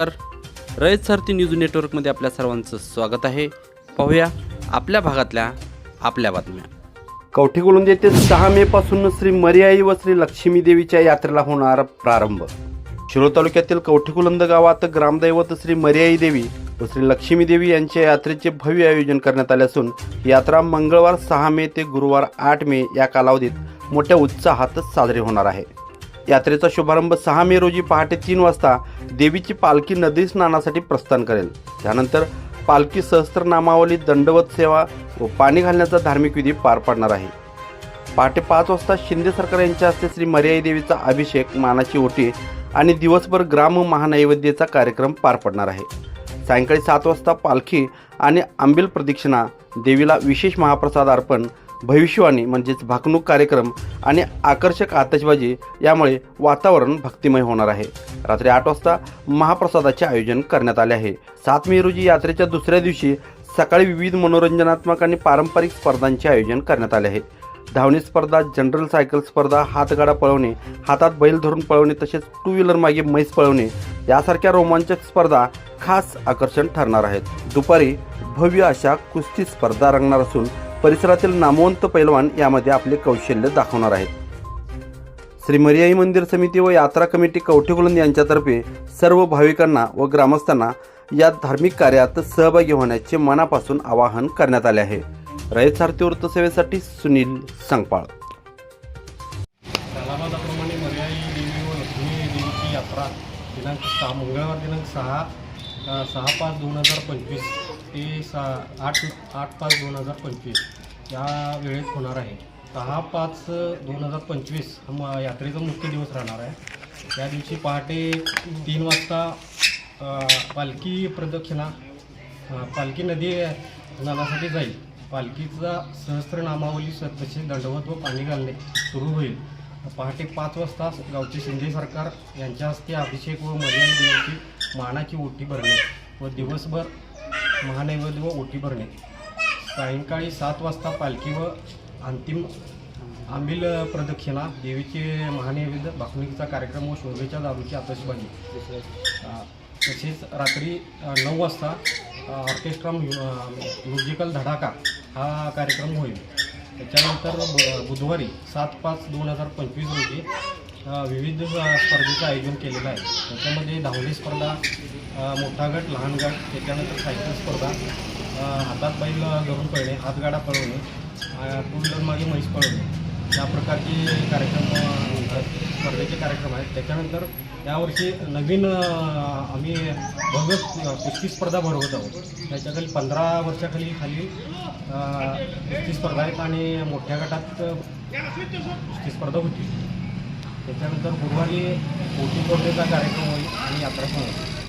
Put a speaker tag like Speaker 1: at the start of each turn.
Speaker 1: तर रयत सारथी न्यूज नेटवर्कमध्ये आपल्या सर्वांचं स्वागत आहे. पाहूया आपल्या भागातल्या आपल्या बातम्या.
Speaker 2: कवठेकुलुंद येथे सहा मे पासून श्री मर्याई व श्री लक्ष्मी देवीच्या यात्रेला होणार प्रारंभ. शिरोळ तालुक्यातील कवठेकुलंद गावात ग्रामदैवत श्री मर्याई देवी व श्री लक्ष्मी देवी यांच्या यात्रेचे भव्य आयोजन करण्यात आले असून यात्रा मंगळवार सहा मे ते गुरुवार आठ मे या कालावधीत मोठ्या उत्साहात साजरी होणार आहे. यात्रेचा शुभारंभ सहा मे रोजी पहाटे तीन वाजता देवीची पालखी नदी स्नानासाठी प्रस्थान करेल. त्यानंतर पालखी सहस्त्रनामावली दंडवत सेवा व पाणी घालण्याचा धार्मिक विधी पार पाडणार आहे. पहाटे पाच वाजता शिंदे सरकार यांच्या हस्ते श्री मर्याई देवीचा अभिषेक मानाची ओटी आणि दिवसभर ग्राम महानैवेद्याचा कार्यक्रम पार पडणार आहे. सायंकाळी सात वाजता पालखी आणि आंबील प्रदक्षिणा देवीला विशेष महाप्रसाद अर्पण भविष्यवाणी म्हणजेच भाकणूक कार्यक्रम आणि आकर्षक आतषबाजी यामुळे वातावरण भक्तिमय होणार आहे. रात्री आठ वाजता महाप्रसादाचे आयोजन करण्यात आले आहे. सात मे रोजी यात्रेच्या दुसऱ्या दिवशी सकाळी विविध मनोरंजनात्मक आणि पारंपरिक स्पर्धांचे आयोजन करण्यात आले आहे. धावणी स्पर्धा जनरल सायकल स्पर्धा हातगाडा पळवणे हातात बैल धरून पळवणे तसेच टू व्हीलर मागे म्हैस पळवणे यासारख्या रोमांचक स्पर्धा खास आकर्षण ठरणार आहेत. दुपारी भव्य अशा कुस्ती स्पर्धा रंगणार असून परिसरातील नामवंत पैलवान यामध्ये आपले कौशल्य दाखवणार आहेत. श्री मर्याई मंदिर समिती व यात्रा कमिटी कवठेकुलंद यांच्यातर्फे सर्व भाविकांना व ग्रामस्थांना या धार्मिक कार्यात सहभागी होण्याचे मनापासून आवाहन करण्यात आले आहे. रयत सारथी वृत्तसेवेसाठी सुनील संगपाळ.
Speaker 3: देवी व लक्ष्मी देवीची यात्रा दिनांक सहा मंगळवार दिनांक सहा सहा पाच दोन हजार पंचवीस ते सा आठ आठ पाच दोन हजार पंचवीस या वेळेत होणार आहे. सहा पाच दोन हजार पंचवीस हा यात्रेचा मुख्य दिवस राहणार आहे. त्या दिवशी पहाटे तीन वाजता पालखी प्रदक्षिणा पालखी नदी स्नानासाठी जाईल. पालखीचा सहस्त्रनामावली नामावली तसे दंडवत व पाणी घालणे सुरू होईल. पहाटे पाच वाजता गावचे शिंदे सरकार यांच्या हस्ते अभिषेक व मर्यादा देवीची मानाची ओटी भरणे व दिवसभर महानैवेद्य व ओटी भरणे. सायंकाळी सात वाजता पालखी व अंतिम आंबील प्रदक्षिणा देवीचे महानैवेद्य भाकणुकीचा कार्यक्रम व शोभेच्या दारूची आतषबाजी. तसेच रात्री नऊ वाजता ऑर्केस्ट्रा म्युझिकल धडाका हा कार्यक्रम होईल. त्याच्यानंतर ब बुधवारी सात पाच दोन हजार पंचवीस रोजी विविध स्पर्धेचं आयोजन केलेलं आहे. त्याच्यामध्ये धावणी स्पर्धा मोठा गट लहान गट त्याच्यानंतर सायकल स्पर्धा. हातात बैल धरून पळणे हातगाडा पळवणे टू व्हीलर मागे म्हैस पळवणे. या प्रकारचे कार्यक्रम स्पर्धेचे कार्यक्रम आहेत. त्याच्यानंतर यावर्षी नवीन आम्ही भव्य कुस्ती स्पर्धा भरवत आहोत. त्याच्याखाली पंधरा वर्षाखाली खाली कुस्ती स्पर्धा आहेत आणि मोठ्या गटात कुस्ती स्पर्धा होती. त्याच्यानंतर गुरुवारी ओटी स्पर्धेचा कार्यक्रम होईल आणि यात्रा पण होईल.